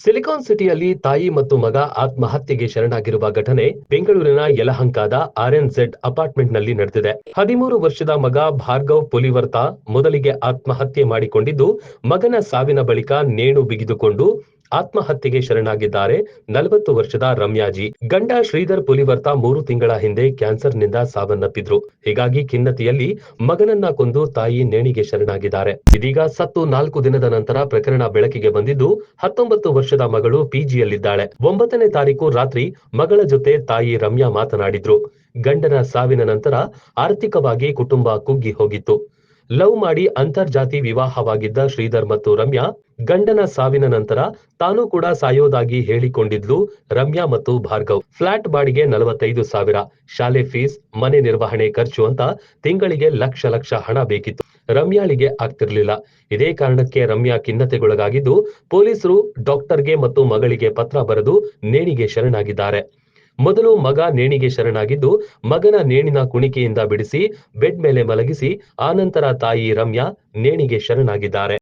Silicon ಸಿಟಿಯಲ್ಲಿ ತಾಯಿ ಮತ್ತು ಮಗ ಆತ್ಮಹತ್ಯೆಗೆ ಶರಣಾಗಿರುವ ಘಟನೆ ಬೆಂಗಳೂರಿನ ಯಲಹಂಕದ ಆರ್ಎನ್ಝೆಡ್ ಅಪಾರ್ಟ್ಮೆಂಟ್ನಲ್ಲಿ ನಡೆದಿದೆ. ಹದಿಮೂರು ವರ್ಷದ ಮಗ ಭಾರ್ಗವ್ ಪುಲಿವರ್ತ ಮೊದಲಿಗೆ ಆತ್ಮಹತ್ಯೆ ಮಾಡಿಕೊಂಡಿದ್ದು, ಮಗನ ಸಾವಿನ ಬಳಿಕ ನೇಣು ಬಿಗಿದುಕೊಂಡು ಆತ್ಮಹತ್ಯೆಗೆ ಶರಣಾಗಿದ್ದಾರೆ ನಲವತ್ತು ವರ್ಷದ ರಮ್ಯಾಜಿ. ಗಂಡ ಶ್ರೀಧರ್ ಪುಲಿವರ್ತ ಮೂರು ತಿಂಗಳ ಹಿಂದೆ ಕ್ಯಾನ್ಸರ್ನಿಂದ ಸಾವನ್ನಪ್ಪಿದ್ರು. ಹೀಗಾಗಿ ಖಿನ್ನತೆಯಲ್ಲಿ ಮಗನನ್ನ ಕೊಂದು ತಾಯಿ ನೇಣಿಗೆ ಶರಣಾಗಿದ್ದಾರೆ. ಇದೀಗ ಸತ್ತು ನಾಲ್ಕು ದಿನದ ನಂತರ ಪ್ರಕರಣ ಬೆಳಕಿಗೆ ಬಂದಿದ್ದು, ಹತ್ತೊಂಬತ್ತು ವರ್ಷದ ಮಗಳು ಪಿಜಿಯಲ್ಲಿದ್ದಾಳೆ ಒಂಬತ್ತನೇ ತಾರೀಕು ರಾತ್ರಿ ಮಗಳ ಜೊತೆ ತಾಯಿ ರಮ್ಯಾ ಮಾತನಾಡಿದ್ರು. ಗಂಡನ ಸಾವಿನ ನಂತರ ಆರ್ಥಿಕವಾಗಿ ಕುಟುಂಬ ಕುಗ್ಗಿ ಹೋಗಿತ್ತು. ಲವ್ ಮಾಡಿ ಅಂತರ್ಜಾತಿ ವಿವಾಹವಾಗಿದ್ದ ಶ್ರೀಧರ್ ಮತ್ತು ರಮ್ಯಾ ಗಂಡನ ಸಾವಿನ ನಂತರ ತಾನು ಕೂಡ ಸಾಯೋದಾಗಿ ಹೇಳಿಕೊಂಡಿದ್ಲು ರಮ್ಯಾ ಮತ್ತು ಭಾರ್ಗವ್. ಫ್ಲಾಟ್ ಬಾಡಿಗೆ ನಲವತ್ತೈದು ಸಾವಿರ. ಶಾಲೆ ಫೀಸ್, ಮನೆ ನಿರ್ವಹಣೆ ಖರ್ಚು ಅಂತ ತಿಂಗಳಿಗೆ ಲಕ್ಷ ಲಕ್ಷ ಹಣ ಬೇಕಿತ್ತು. ರಮ್ಯಾಳಿಗೆ ಆಗ್ತಿರ್ಲಿಲ್ಲ. ಇದೇ ಕಾರಣಕ್ಕೆ ರಮ್ಯಾ ಖಿನ್ನತೆಗೊಳಗಾಗಿದ್ದು ಪೊಲೀಸರು ಡಾಕ್ಟರ್ಗೆ ಮತ್ತು ಮಗಳಿಗೆ ಪತ್ರ ಬರೆದು ನೇಣಿಗೆ ಶರಣಾಗಿದ್ದಾರೆ. ಮೊದಲು ಮಗ ನೇಣಿಗೆ ಶರಣಾಗಿದ್ದು ಮಗನ ನೇಣಿನ ಕುಣಿಕೆಯಿಂದ ಬಿಡಿಸಿ ಬೆಡ್ ಮೇಲೆ ಮಲಗಿಸಿ ಆನಂತರ ತಾಯಿ ರಮ್ಯಾ ನೇಣಿಗೆ ಶರಣಾಗಿದ್ದಾರೆ.